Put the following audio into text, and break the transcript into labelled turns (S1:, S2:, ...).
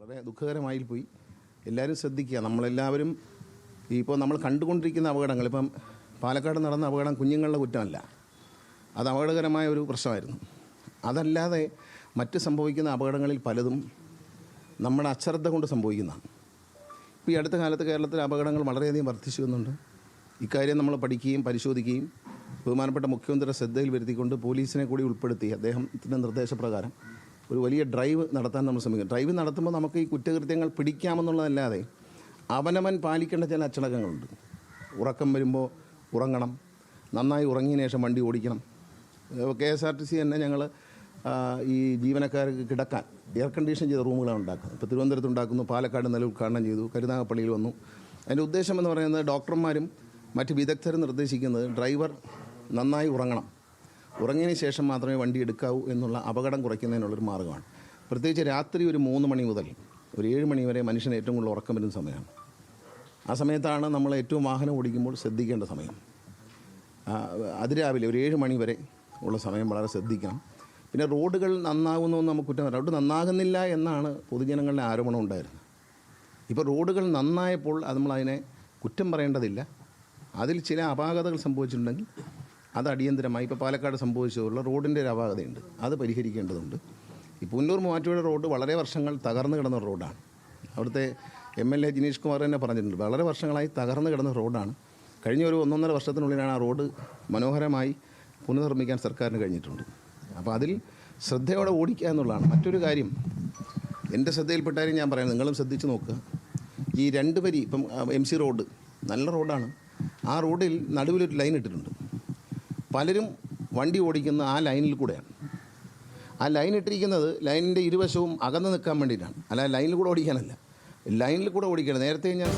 S1: വളരെ ദുഃഖകരമായി പോയി. എല്ലാവരും ശ്രദ്ധിക്കുക. നമ്മളെല്ലാവരും ഇപ്പോൾ നമ്മൾ കണ്ടുകൊണ്ടിരിക്കുന്ന അപകടങ്ങൾ ഇപ്പം പാലക്കാട് നടന്ന അപകടം കുഞ്ഞുങ്ങളുടെ കുറ്റമല്ല. അത് അപകടകരമായ ഒരു പ്രശ്നമായിരുന്നു. അതല്ലാതെ മറ്റ് സംഭവിക്കുന്ന അപകടങ്ങളിൽ പലതും നമ്മുടെ അശ്രദ്ധ കൊണ്ട് സംഭവിക്കുന്നതാണ്. ഇപ്പോൾ ഈ അടുത്ത കാലത്ത് കേരളത്തിലെ അപകടങ്ങൾ വളരെയധികം വർദ്ധിച്ചു വന്നുണ്ട് ഇക്കാര്യം നമ്മൾ പഠിക്കുകയും പരിശോധിക്കുകയും ബഹുമാനപ്പെട്ട മുഖ്യമന്ത്രിയുടെ ശ്രദ്ധയിൽ വരുത്തിക്കൊണ്ട് പോലീസിനെ കൂടി ഉൾപ്പെടുത്തി അദ്ദേഹത്തിന്റെ നിർദ്ദേശപ്രകാരം ഒരു വലിയ ഡ്രൈവ് നടത്താൻ നമ്മൾ ശ്രമിക്കും ഡ്രൈവ് നടത്തുമ്പോൾ നമുക്ക് ഈ കുറ്റകൃത്യങ്ങൾ പിടിക്കാമെന്നുള്ളതല്ലാതെ അവനവൻ പാലിക്കേണ്ട ചില അച്ചടക്കങ്ങളുണ്ട്. ഉറക്കം വരുമ്പോൾ ഉറങ്ങണം. നന്നായി ഉറങ്ങിയതിന് ശേഷം വണ്ടി ഓടിക്കണം. K S R T C തന്നെ ഞങ്ങൾ ഈ ജീവനക്കാർക്ക് കിടക്കാൻ എയർ കണ്ടീഷൻ ചെയ്ത റൂമുകളാണ് ഉണ്ടാക്കുന്നത്. ഇപ്പോൾ തിരുവനന്തപുരത്ത് ഉണ്ടാക്കുന്നു പാലക്കാട് നില ഉദ്ഘാടനം ചെയ്തു കരുനാഗപ്പള്ളിയിൽ വന്നു. അതിന്റെ ഉദ്ദേശം എന്ന് പറയുന്നത് ഡോക്ടർമാരും മറ്റ് വിദഗ്ധരും നിർദ്ദേശിക്കുന്നത് ഡ്രൈവർ നന്നായി ഉറങ്ങണം. ഉറങ്ങിയതിന് ശേഷം മാത്രമേ വണ്ടി എടുക്കാവൂ എന്നുള്ള അപകടം കുറയ്ക്കുന്നതിനുള്ളൊരു മാർഗമാണ് പ്രത്യേകിച്ച് രാത്രി ഒരു മൂന്ന് മണി മുതൽ ഒരു ഏഴ് മണി വരെ മനുഷ്യന് ഏറ്റവും കൂടുതൽ ഉറക്കം വരുന്ന സമയമാണ്. ആ സമയത്താണ് നമ്മൾ ഏറ്റവും വാഹനം ഓടിക്കുമ്പോൾ ശ്രദ്ധിക്കേണ്ട സമയം. അതിരാവിലെ ഒരു ഏഴ് മണി വരെ ഉള്ള സമയം വളരെ ശ്രദ്ധിക്കണം. പിന്നെ റോഡുകൾ നന്നാകുന്നു എന്ന് നമുക്ക് കുറ്റം റോഡ് നന്നാകുന്നില്ല എന്നാണ് പൊതുജനങ്ങളുടെ ആരോപണം ഉണ്ടായിരുന്നത്. ഇപ്പോൾ റോഡുകൾ നന്നായപ്പോൾ അത് നമ്മളതിനെ കുറ്റം പറയേണ്ടതില്ല. അതിൽ ചില അപാകതകൾ സംഭവിച്ചിട്ടുണ്ടെങ്കിൽ അത് അടിയന്തരമായി ഇപ്പോൾ പാലക്കാട് സംഭവിച്ചതുള്ള റോഡിന്റെ ഒരു അപാകതയുണ്ട്. അത് പരിഹരിക്കേണ്ടതുണ്ട്. ഈ പുന്നൂർ മൂവാറ്റുപുഴ റോഡ് വളരെ വർഷങ്ങൾ തകർന്നു കിടന്ന റോഡാണ്. അവിടുത്തെ M L A Jineesh Kumar തന്നെ പറഞ്ഞിട്ടുണ്ട് വളരെ വർഷങ്ങളായി തകർന്നു കിടന്ന റോഡാണ്. കഴിഞ്ഞ ഒരു ഒന്നൊന്നര വർഷത്തിനുള്ളിലാണ് ആ റോഡ് മനോഹരമായി പുനർനിർമ്മിക്കാൻ സർക്കാരിന് കഴിഞ്ഞിട്ടുണ്ട്. അപ്പോൾ അതിൽ ശ്രദ്ധയോടെ ഓടിക്കുക എന്നുള്ളതാണ്. മറ്റൊരു കാര്യം എന്റെ ശ്രദ്ധയിൽപ്പെട്ടാലും ഞാൻ പറയാം. നിങ്ങളും ശ്രദ്ധിച്ച് നോക്കുക. ഈ രണ്ട് വരി ഇപ്പം എം സി റോഡ് നല്ല റോഡാണ്. ആ റോഡിൽ നടുവിലൊരു ലൈൻ ഇട്ടിട്ടുണ്ട്. പലരും വണ്ടി ഓടിക്കുന്ന ആ ലൈനിൽ കൂടെയാണ്. ആ ലൈൻ ഇട്ടിരിക്കുന്നത് ലൈനിന്റെ ഇരുവശവും അകന്ന് നിൽക്കാൻ വേണ്ടിയിട്ടാണ്. അല്ല ലൈനിൽ കൂടെ ഓടിക്കാനല്ല. ലൈനിൽ കൂടെ ഓടിക്കണം നേരത്തെ ഞാൻ